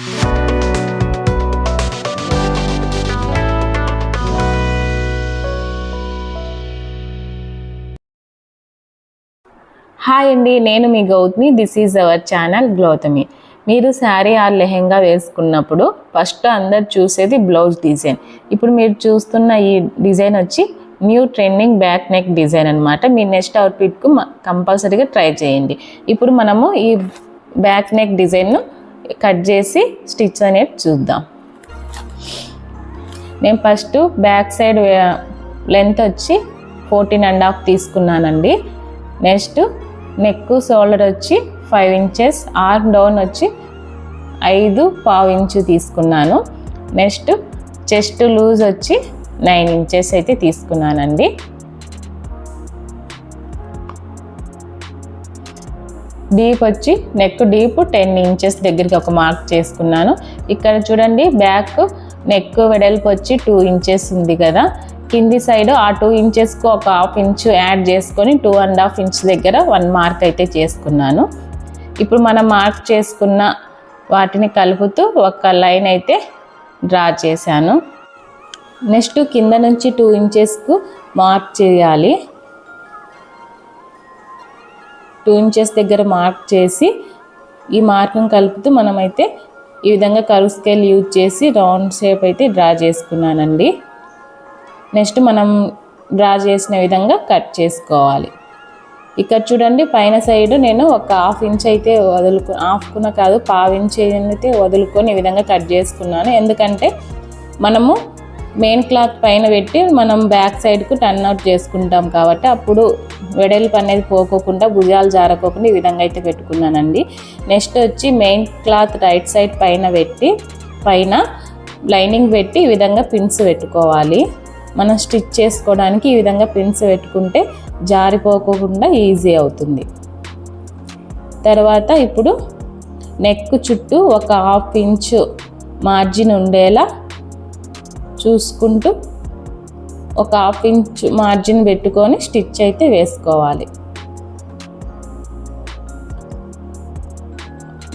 Hi అండి నేను మీ Gautami. This is our channel గ్లోతమి మీరు శారీ ఆర్ లెహెంగా వేసుకున్నప్పుడు ఫస్ట్ అందరు చూసేది బ్లౌజ్ డిజైన్ ఇప్పుడు మీరు చూస్తున్న ఈ డిజైన్ వచ్చి new trending back neck design అనమాట మీ నెక్స్ట్ అవుట్ఫిట్కు కంపల్సరీగా ట్రై చేయండి. ఇప్పుడు మనము ఈ బ్యాక్ నెక్ డిజైన్ను కట్ చేసి స్టిచ్ అనేది చూద్దాం. నేను ఫస్ట్ బ్యాక్ సైడ్ లెంత్ వచ్చి ఫోర్టీన్ అండ్ హాఫ్ తీసుకున్నానండి. నెక్స్ట్ నెక్ షోల్డర్ వచ్చి ఫైవ్ ఇంచెస్ ఆర్మ్ డౌన్ వచ్చి ఐదు పావు ఇంచు తీసుకున్నాను. నెక్స్ట్ చెస్ట్ లూజ్ వచ్చి నైన్ ఇంచెస్ అయితే తీసుకున్నానండి. డీప్ వచ్చి నెక్ డీప్ టెన్ ఇంచెస్ దగ్గరికి ఒక మార్క్ చేసుకున్నాను. ఇక్కడ చూడండి బ్యాక్ నెక్ వెడల్పు వచ్చి టూ ఇంచెస్ ఉంది కదా. కింది సైడ్ ఆ టూ ఇంచెస్కు ఒక హాఫ్ ఇంచ్ యాడ్ చేసుకొని టూ అండ్ హాఫ్ ఇంచ్ దగ్గర వన్ మార్క్ అయితే చేసుకున్నాను. ఇప్పుడు మనం మార్క్ చేసుకున్న వాటిని కలుపుతూ ఒక లైన్ అయితే డ్రా చేశాను. నెక్స్ట్ కింద నుంచి టూ ఇంచెస్కు మార్క్ చేయాలి. టూ ఇంచెస్ దగ్గర మార్క్ చేసి ఈ మార్కింగ్ కలుపుతూ మనమైతే ఈ విధంగా కరువు స్కేల్ యూజ్ చేసి రౌండ్ షేప్ అయితే డ్రా చేసుకున్నానండి. నెక్స్ట్ మనం డ్రా చేసిన విధంగా కట్ చేసుకోవాలి. ఇక్కడ చూడండి పైన సైడ్ నేను ఒక హాఫ్ ఇంచ్ అయితే వదులుకు హాఫ్కున్న కాదు పావు ఇంచ్ అయితే వదులుకొని ఈ విధంగా కట్ చేసుకున్నాను. ఎందుకంటే మనము మెయిన్ క్లాత్ పైన పెట్టి మనం బ్యాక్ సైడ్కు టర్న్ అవుట్ చేసుకుంటాం కాబట్టి అప్పుడు వెడల్పు అనేది పోకోకుండా భుజాలు జారకోకుండా ఈ విధంగా అయితే పెట్టుకున్నానండి. నెక్స్ట్ వచ్చి మెయిన్ క్లాత్ రైట్ సైడ్ పైన పెట్టి పైన లైనింగ్ పెట్టి ఈ విధంగా పిన్స్ పెట్టుకోవాలి. మనం స్టిచ్ చేసుకోవడానికి ఈ విధంగా పిన్స్ పెట్టుకుంటే జారిపోకుండా ఈజీ అవుతుంది. తర్వాత ఇప్పుడు నెక్ చుట్టూ ఒక హాఫ్ ఇంచు మార్జిన్ ఉండేలా చూసుకుంటూ ఒక హాఫ్ ఇంచ్ మార్జిన్ పెట్టుకొని స్టిచ్ అయితే వేసుకోవాలి.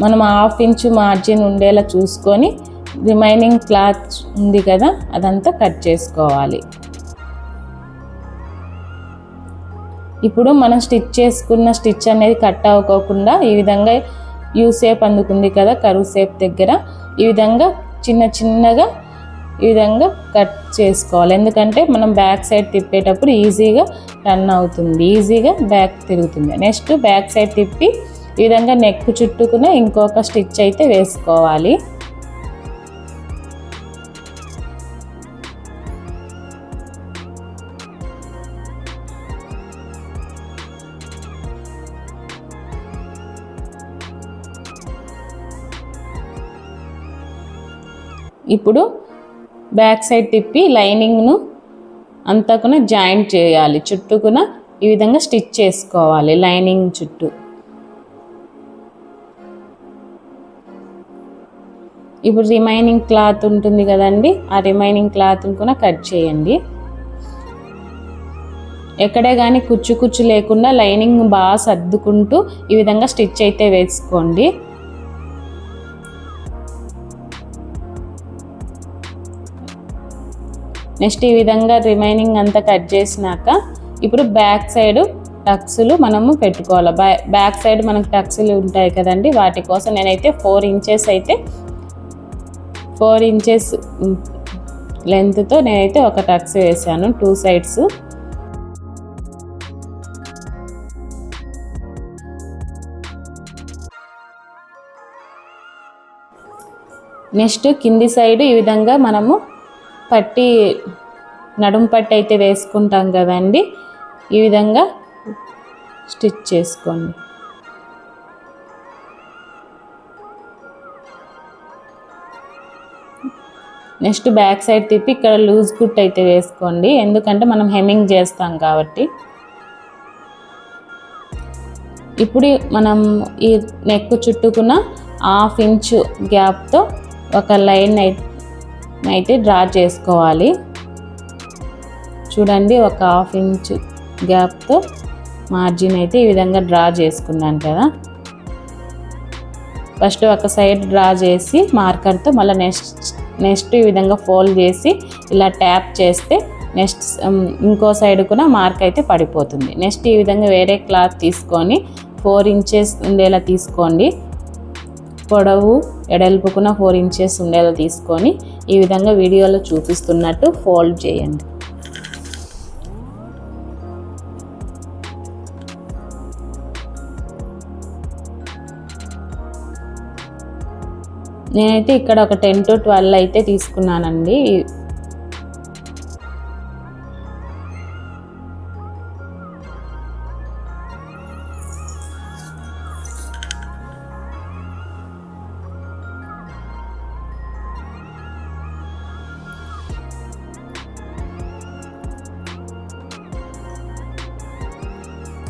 మనం హాఫ్ ఇంచ్ మార్జిన్ ఉండేలా చూసుకొని రిమైనింగ్ క్లాత్ ఉంది కదా అదంతా కట్ చేసుకోవాలి. ఇప్పుడు మనం స్టిచ్ చేసుకున్న స్టిచ్ అనేది కట్ అవ్వకోకుండా ఈ విధంగా యూ సేప్ అందుకుంది కదా కరువు సేప్ దగ్గర. ఈ విధంగా చిన్న చిన్నగా ఈ విధంగా కట్ చేసుకోవాలి. ఎందుకంటే మనం బ్యాక్ సైడ్ తిప్పేటప్పుడు ఈజీగా రన్ అవుతుంది. ఈజీగా బ్యాక్ తిరుగుతుంది. నెక్స్ట్ బ్యాక్ సైడ్ తిప్పి ఈ విధంగా నెక్ చుట్టుకున్న ఇంకొక స్టిచ్ అయితే వేసుకోవాలి. ఇప్పుడు బ్యాక్ సైడ్ తిప్పి లైనింగ్ను అంతకున జాయింట్ చేయాలి. చుట్టుకున ఈ విధంగా స్టిచ్ చేసుకోవాలి లైనింగ్ చుట్టూ. ఇప్పుడు రిమైనింగ్ క్లాత్ ఉంటుంది కదండి ఆ రిమైనింగ్ క్లాత్ని కూడా కట్ చేయండి. ఎక్కడే కానీ కుచ్చు కుచ్చు లేకుండా లైనింగ్ బాగా సర్దుకుంటూ ఈ విధంగా స్టిచ్ అయితే వేసుకోండి. నెక్స్ట్ ఈ విధంగా రిమైనింగ్ అంతా కట్ చేసినాక ఇప్పుడు బ్యాక్ సైడ్ టక్స్లు మనము పెట్టుకోవాలి. బ్యాక్ సైడ్ మనకు టక్స్లు ఉంటాయి కదండి వాటి కోసం నేనైతే ఫోర్ ఇంచెస్ అయితే ఫోర్ ఇంచెస్ లెంత్తో నేనైతే ఒక టక్స్ వేసాను టూ సైడ్స్. నెక్స్ట్ కింది సైడ్ ఈ విధంగా మనము పట్టి నడుము పట్టి అయితే వేసుకుంటాం కదండి. ఈ విధంగా స్టిచ్ చేసుకోండి. నెక్స్ట్ బ్యాక్ సైడ్ తిప్పి ఇక్కడ లూజ్ కుట్ అయితే వేసుకోండి. ఎందుకంటే మనం హెమ్మింగ్ చేస్తాం కాబట్టి. ఇప్పుడు మనం ఈ నెక్ చుట్టుకున్న హాఫ్ ఇంచు గ్యాప్తో ఒక లైన్ అయితే అయితే డ్రా చేసుకోవాలి. చూడండి ఒక హాఫ్ ఇంచ్ గ్యాప్తో మార్జిన్ అయితే ఈ విధంగా డ్రా చేసుకున్నాను కదా. ఫస్ట్ ఒక సైడ్ డ్రా చేసి మార్కర్తో మళ్ళీ నెక్స్ట్ నెక్స్ట్ ఈ విధంగా ఫోల్డ్ చేసి ఇలా ట్యాప్ చేస్తే నెక్స్ట్ ఇంకో సైడ్ కూడా మార్క్ అయితే పడిపోతుంది. నెక్స్ట్ ఈ విధంగా వేరే క్లాత్ తీసుకొని ఫోర్ ఇంచెస్ ఉండేలా తీసుకోండి. పొడవు ఎడల్పుకున్న ఫోర్ ఇంచెస్ ఉండేలా తీసుకొని ఈ విధంగా వీడియోలో చూపిస్తున్నట్టు ఫోల్డ్ చేయండి. నేనైతే ఇక్కడ ఒక టెన్ టు ట్వెల్వ్ అయితే తీసుకున్నానండి.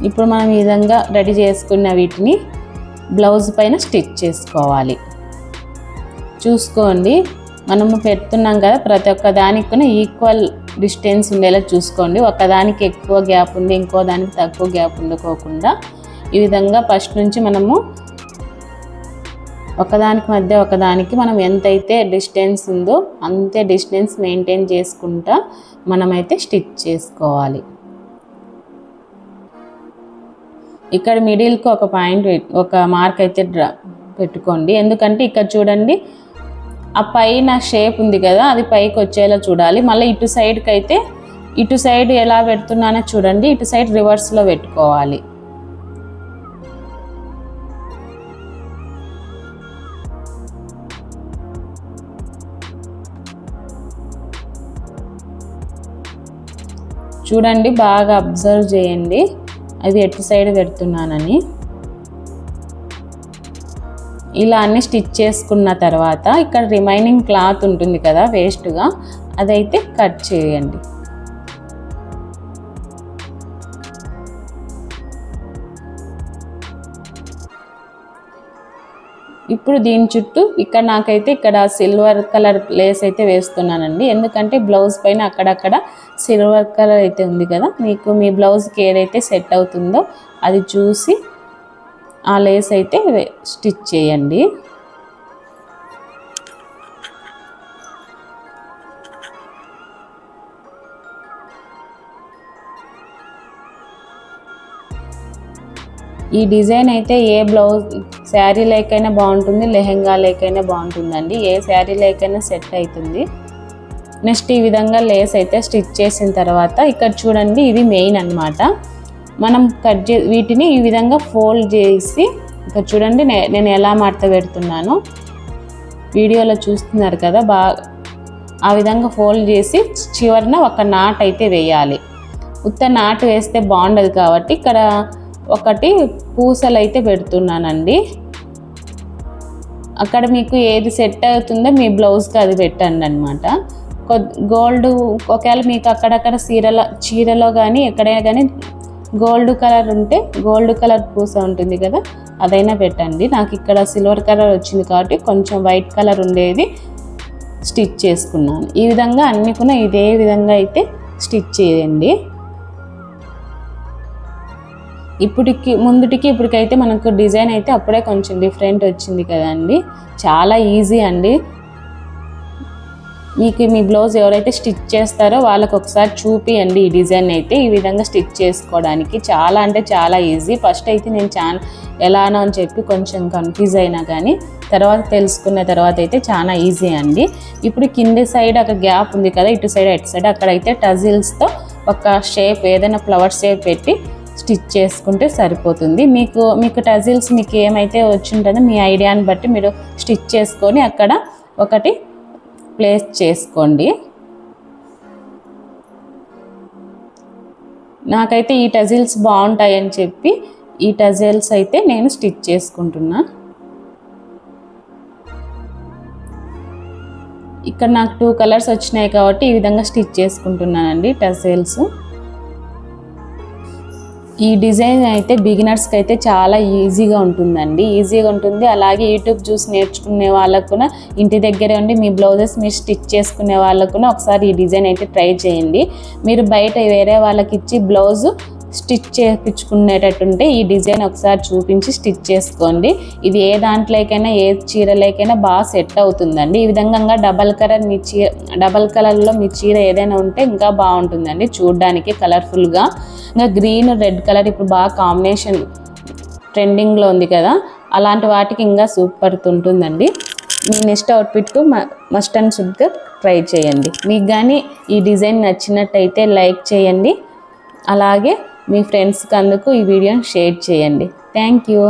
ఇప్పుడు మనం ఈ విధంగా రెడీ చేసుకున్న వీటిని బ్లౌజ్ పైన స్టిచ్ చేసుకోవాలి. చూసుకోండి మనము పెడుతున్నాం కదా ప్రతి ఒక్క దానికి కూడా ఈక్వల్ డిస్టెన్స్ ఉండేలా చూసుకోండి. ఒకదానికి ఎక్కువ గ్యాప్ ఉంది ఇంకో దానికి తక్కువ గ్యాప్ ఉండకోకుండా ఈ విధంగా ఫస్ట్ నుంచి మనము ఒకదానికి మధ్య ఒకదానికి మనం ఎంతైతే డిస్టెన్స్ ఉందో అంతే డిస్టెన్స్ మెయింటైన్ చేసుకుంటా మనమైతే స్టిచ్ చేసుకోవాలి. ఇక్కడ మిడిల్కి ఒక పాయింట్ ఒక మార్క్ అయితే డ్రా పెట్టుకోండి. ఎందుకంటే ఇక్కడ చూడండి ఆ పైన షేప్ ఉంది కదా అది పైకి వచ్చేలా చూడాలి. మళ్ళీ ఇటు సైడ్కి అయితే ఇటు సైడ్ ఎలా పెడుతున్నానో చూడండి ఇటు సైడ్ రివర్స్లో పెట్టుకోవాలి. చూడండి బాగా అబ్జర్వ్ చేయండి. అది ఎటు సైడ్ పెడుతున్నానని. ఇలా అన్ని స్టిచ్ చేసుకున్న తర్వాత ఇక్కడ రిమైనింగ్ క్లాత్ ఉంటుంది కదా వేస్ట్గా అదైతే కట్ చేయండి. ఇప్పుడు దీని చుట్టూ ఇక్కడ నాకైతే ఇక్కడ సిల్వర్ కలర్ లేస్ అయితే వేస్తున్నానండి. ఎందుకంటే బ్లౌజ్ పైన అక్కడక్కడ సిల్వర్ కలర్ అయితే ఉంది కదా. మీకు మీ బ్లౌజ్కి ఏదైతే సెట్ అవుతుందో అది చూసి ఆ లేస్ అయితే స్టిచ్ చేయండి. ఈ డిజైన్ అయితే ఏ బ్లౌజ్ శారీ లేకైనా బాగుంటుంది లెహెంగా లేకైనా బాగుంటుందండి. ఏ శారీ లేకైనా సెట్ అవుతుంది. నెక్స్ట్ ఈ విధంగా లేస్ అయితే స్టిచ్ చేసిన తర్వాత ఇక్కడ చూడండి ఇది మెయిన్ అనమాట మనం కట్ చే వీటిని ఈ విధంగా ఫోల్డ్ చేసి ఇక్కడ చూడండి నేను ఎలా మడత పెడుతున్నాను. వీడియోలో చూస్తున్నారు కదా బాగా ఆ విధంగా ఫోల్డ్ చేసి చివరిన ఒక నాట్ అయితే వేయాలి. ఉత్త నాటు వేస్తే బాగుండదు కాబట్టి ఇక్కడ ఒకటి పూసలు అయితే పెడుతున్నానండి. అక్కడ మీకు ఏది సెట్ అవుతుందో మీ బ్లౌజ్కి అది పెట్టండి అనమాట గోల్డ్ ఒకవేళ మీకు అక్కడక్కడ చీరల చీరలో కానీ ఎక్కడైనా కానీ గోల్డ్ కలర్ ఉంటే గోల్డ్ కలర్ పూస ఉంటుంది కదా అదైనా పెట్టండి. నాకు ఇక్కడ సిల్వర్ కలర్ వచ్చింది కాబట్టి కొంచెం వైట్ కలర్ ఉండేది స్టిచ్ చేసుకున్నాను. ఈ విధంగా అన్ని కూడా ఇదే విధంగా అయితే స్టిచ్ చేయండి. ఇప్పటికి ముందుటికి ఇప్పటికైతే మనకు డిజైన్ అయితే అప్పుడే కొంచెం డిఫరెంట్ వచ్చింది కదండి. చాలా ఈజీ అండి. మీకు మీ బ్లౌజ్ ఎవరైతే స్టిచ్ చేస్తారో వాళ్ళకి ఒకసారి చూపియండి ఈ డిజైన్ అయితే. ఈ విధంగా స్టిచ్ చేసుకోవడానికి చాలా అంటే చాలా ఈజీ. ఫస్ట్ అయితే నేను చాలా ఎలానో అని చెప్పి కొంచెం కన్ఫ్యూజ్ అయినా కానీ తర్వాత తెలుసుకున్న తర్వాత అయితే చాలా ఈజీ అండి. ఇప్పుడు కింది సైడ్ ఒక గ్యాప్ ఉంది కదా ఇటు సైడ్ అటు సైడ్ అక్కడైతే టజిల్స్తో ఒక షేప్ ఏదైనా ఫ్లవర్ షేప్ పెట్టి స్టిచ్ చేసుకుంటే సరిపోతుంది. మీకు మీకు టజిల్స్ మీకు ఏమైతే వచ్చి ఉంటుందో మీ ఐడియాని బట్టి మీరు స్టిచ్ చేసుకొని అక్కడ ఒకటి ప్లేస్ చేసుకోండి. నాకైతే ఈ టజిల్స్ బాగుంటాయని చెప్పి ఈ టజిల్స్ అయితే నేను స్టిచ్ చేసుకుంటున్నా. ఇక్కడ నాకు టూ కలర్స్ వచ్చినాయి కాబట్టి ఈ విధంగా స్టిచ్ చేసుకుంటున్నానండి టజిల్స్. ఈ డిజైన్ అయితే బిగినర్స్కి అయితే చాలా ఈజీగా ఉంటుందండి. ఈజీగా ఉంటుంది. అలాగే యూట్యూబ్ చూసి నేర్చుకునే వాళ్ళకు కూడా ఇంటి దగ్గరే ఉండి మీ బ్లౌజెస్ మీరు స్టిచ్ చేసుకునే వాళ్ళకు కూడా ఒకసారి ఈ డిజైన్ అయితే ట్రై చేయండి. మీరు బయట వేరే వాళ్ళకి ఇచ్చి బ్లౌజ్ స్టిచ్ చేయించుకునేటట్టుంటే ఈ డిజైన్ ఒకసారి చూపించి స్టిచ్ చేసుకోండి. ఇది ఏ దాంట్లోకైనా ఏ చీరలోకైనా బాగా సెట్ అవుతుందండి. ఈ విధంగా డబల్ కలర్ మీ చీర డబల్ కలర్లో మీ చీర ఏదైనా ఉంటే ఇంకా బాగుంటుందండి. చూడడానికి కలర్ఫుల్గా. ఇంకా గ్రీన్ రెడ్ కలర్ ఇప్పుడు బాగా కాంబినేషన్ ట్రెండింగ్లో ఉంది కదా. అలాంటి వాటికి ఇంకా సూపర్ ఉంటుందండి. మీ నెక్స్ట్ అవుట్ఫిట్కు మస్ట్ అండ్ షుడ్గా ట్రై చేయండి. మీకు కానీ ఈ డిజైన్ నచ్చినట్టయితే లైక్ చేయండి. అలాగే మీ ఫ్రెండ్స్కి అందుకు ఈ వీడియోని షేర్ చేయండి. Thank you